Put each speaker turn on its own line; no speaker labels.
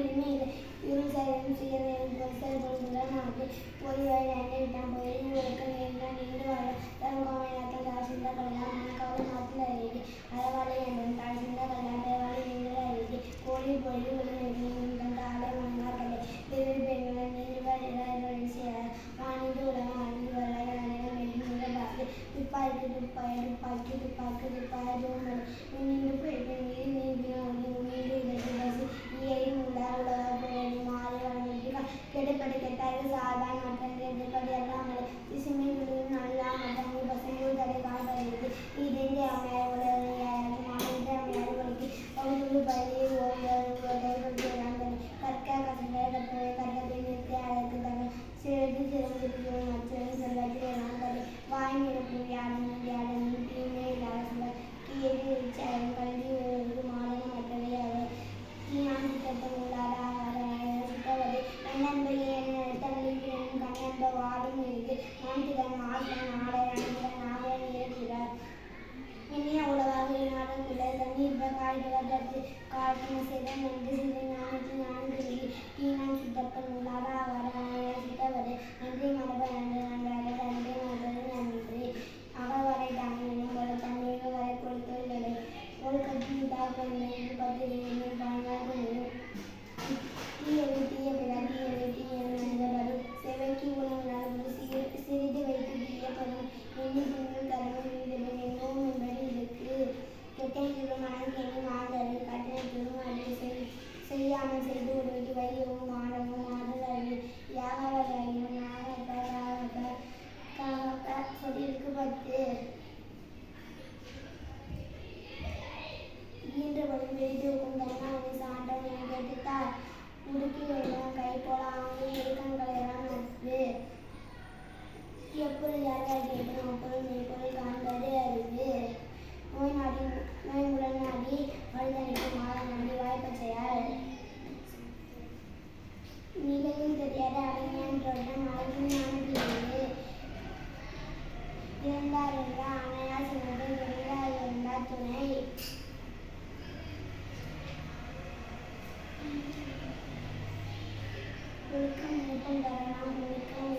ഒരുമയില്ല ഇരുൾ xylem ചെയ്യുന്ന ദുർബലമാക്കി ഒരു വഴി എന്നെ വിട്ടാൻ പോയി. വെളുക്കം നേരിടാൻ നീണ്ടു വഴ തരം കോമനാക്കി താഴ്ചയുടെ കൊല്ലാം മണിക്കാവ് നാട്ടിലറിയിക്ക് അതവാളി എണ്ണം താഴ്ചയുടെ കൊല്ലാം ദേവാളി നീണ്ടറിയിക്ക് കോഴി പൊഴി ഒരു നെല്ലിയുണ്ടം കാളെ മണ്ണാക്കല്ലേ ദേവി പെരുമാൾ നീരുകാരിതായ വാണിന്റെ ഉടമ വാണിന്റെ വെള്ളം അനേകം വെല്ലുവിളിയുടെ ബാക്കി തുപ്പാക്കി வாடும் இருக்கு இருக்கிறார் இனிய உலகாக இல்லை. தண்ணீர் காய்களாட்டு காட்டின செய்த நன்றி சிறு ஞானத்து ஞானம் உள்ளாரா வர நன்றி மரப நன்றி நன்றாக நன்றி. நன்றி அகவரை தாங்கினும் ஒரு தண்ணீர் வரை கொடுத்துள்ளது ஒரு கட்சி பத்து நிலையும் தெரியாத அறிஞன்றோட மலையும் நான்கு இருந்தார் என்றால் அணையார் சின்னது இருந்தார் இருந்தார் துணை. ஒழுக்கம் மூக்கம் தரலாம் ஒழுக்கம்